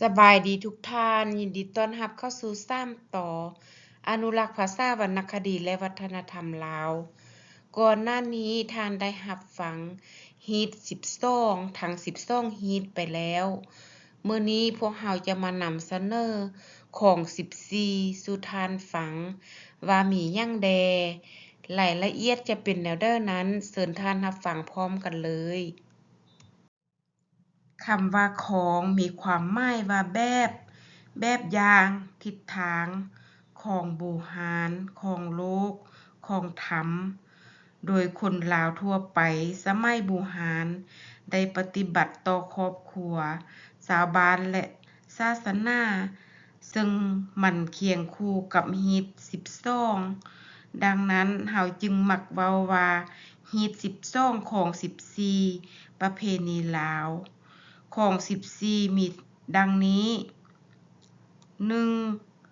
สบายดีทุกท่าน ยินดีต้อนรับเข้าสู่ซ้ำต่อ อนุรักษ์ภาษาวรรณคดีและวัฒนธรรมลาว ก่อนหน้านี้ท่านได้รับฟังฮีต12ทั้ง12ฮีตไปแล้วเมื้อนี้พวกเราจะมานำเสนอของ 14สู่ท่านฟัง ว่ามีหยังแดรายละเอียดจะเป็นแนวเด้อนั้นเชิญท่านรับฟังพร้อมกันเลย คำว่าของมีความหมายว่าแบบ แบบอย่าง ทิศทาง ของโบหารของโลก ของธรรม โดยคนลาวทั่วไปสมัยโบราณได้ปฏิบัติต่อครอบครัวชาวบ้านและศาสนาซึ่งมันเคียงคู่กับฮีต12ดังนั้นเฮาจึงมักเว้าว่าฮีต12ของ14ประเพณีลาว ของ 14 มีดังนี้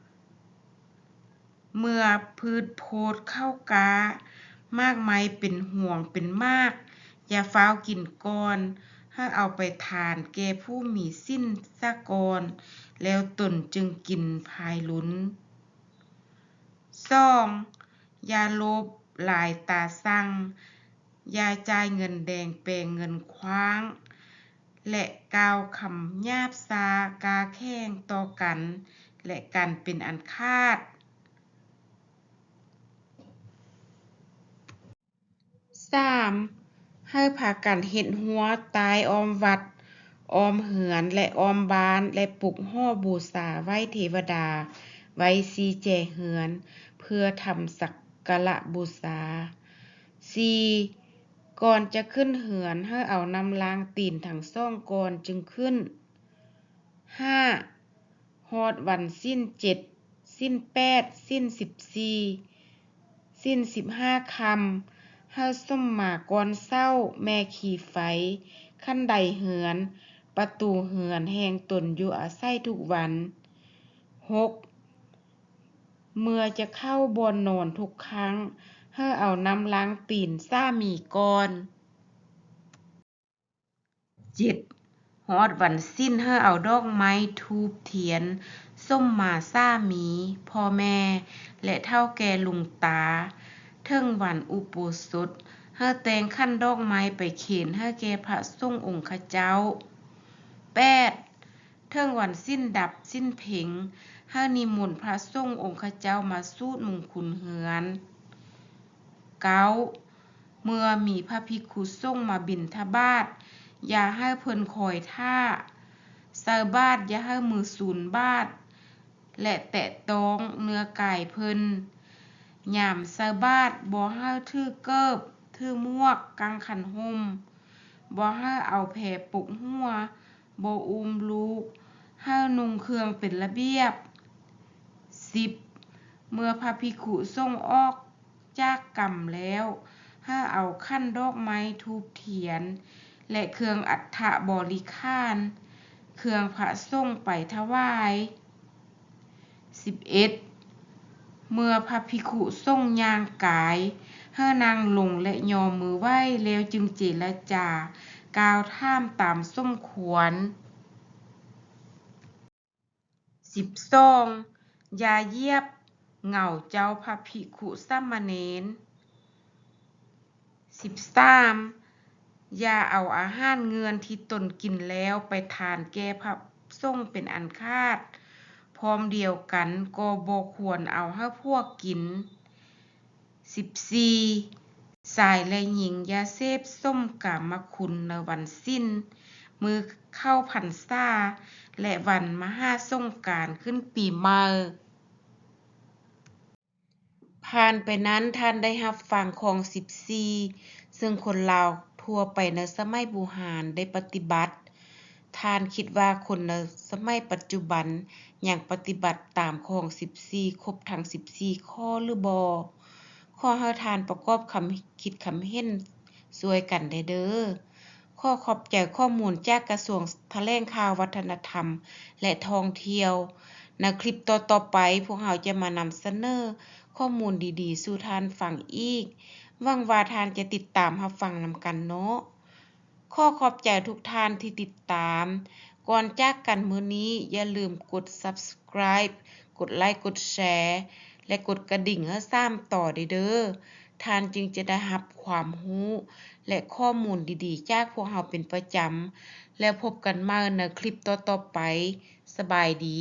1. เมื่อพืชโพดเข้ากา มากไม้เป็นห่วงเป็นมาก อย่าฟ้าวกินก่อนให้เอาไปทานแก่ผู้มีสิ้นซะกอนแล้วตนจึงกินภายหลัง 2. อย่าลภหลายตาสั่งอย่าจ่ายเงินแดงแปลงเงินขว้าง และกาวคำหยาบซากาแข้งต่อกัน และกันเป็นอันคาดสามให้พากันเห็นหัวตายออมวัด ออมเหือนและออมบานและปลุกห่อบูษาไหวเทวดา ไว้ซีแจเหือน เพื่อทำสักกะละบูษา 4. ก่อนจะขึ้นเหือนให้เอาน้ำล้างตีนถังซ่องก่อนจึงขึ้น 5. หอดวันสิ้น 7 สิ้น 8 สิ้น 14 สิ้น 15คำเฮาส้มหมาก่อนเศร้า แม่ขี่ไฟ ขั้นใดเหือน ประตูเหือนแหงตนอยู่อาศัยทุกวัน 6. เมื่อจะเข้าบนนอนทุกครั้ง เฮอเอาน้ำล้างตีนซ่ามีก่อนเจ็ดฮอดวันสิ้นเฮอเอาดอกไม้ทูบเทียน ส้มมาซ่ามี พ่อแม่ และเท่าแก่ลุงตา เทิงวันอุปสดเฮอแตงขั้นดอกไม้ไปเขียนเฮอแก่พระทรงองค์ขเจ้าแปดเทิงวันสิ้นดับสิ้นเพ่งเฮอนิมนต์พระทรงองค์ขเจ้ามาสู้มุงคุณเฮือน เกาเมื่อมีพระภิกขุส่งมาบินทบาทอย่าให้เพิ่นคอยท่าเซาบาทอย่าให้มือศูนย์บาท และแตะต้องเนื้อกายเพิ่นหยามเซาบาทบ่ให้ทื่อเกิบทื่อมวกกลางขันห่มบ่ให้เอาแผ่ปุกหัวบ่อุ้มลูกให้นุ่งเครื่องเป็นระเบียบ 10. เมื่อพระภิกขุทรงออก จากกรรมแล้วถ้าเอาขั้นดอกไม้ทูบเทียน และเครื่องอัฐบริคาร เครื่องพระส่งไปถวาย 11. เมื่อพระภิกขุส่งยางกายห้านางลงและยอมมือไหว้แล้วจึงเจรจากาวท่ามตามส้มขวนสิบสองยาเยียบ เงาเจ้าพระภิกขุสามเนรสิบสามอย่าเอาอาหารเงินที่ตนกินแล้วไปทานแก่พระส่งเป็นอันคาด พร้อมเดียวกันก็บควรเอาให้พวกกินสิบสี่สายและหญิงยาเซฟส้มกามคุณในวันสิ้น มือเข้าพันซ่าและวันมหาส่งการขึ้นปีมา ผ่านไปนั้นท่านได้รับฟังของ 14 ซึ่งคนลาวทั่วไปในสมัยบูหานได้ปฏิบัติ ท่านคิดว่าคนในสมัยปัจจุบันอย่างปฏิบัติตามของ 14 ครบทั้ง 14 ข้อหรือบอข้อให้ทานประกอบคำคิดคำเห็นสวยกันได้เด้อข้อขอบใจข้อมูลจากกระทรวงทแถลงข่าววัฒนธรรม และท่องเที่ยว ในคลิปต่อๆไป พวกเราจะมานำเสนอข้อมูลดีๆ สู่ทานฟังอีกหวังว่าทานจะติดตามหับฟังนำกันเนาะข้อขอบใจทุกท่านที่ติดตาม ก่อนจากกันมื้อนี้อย่าลืมกด subscribe กดไลค์กดแชร์และกดกระดิ่งให้ซ้ำต่อเด้อท่านจึงจะได้รับความรู้ และข้อมูลดีๆ จากพวกเราเป็นประจำ และพบกันใหม่ในคลิปต่อๆไป สบายดี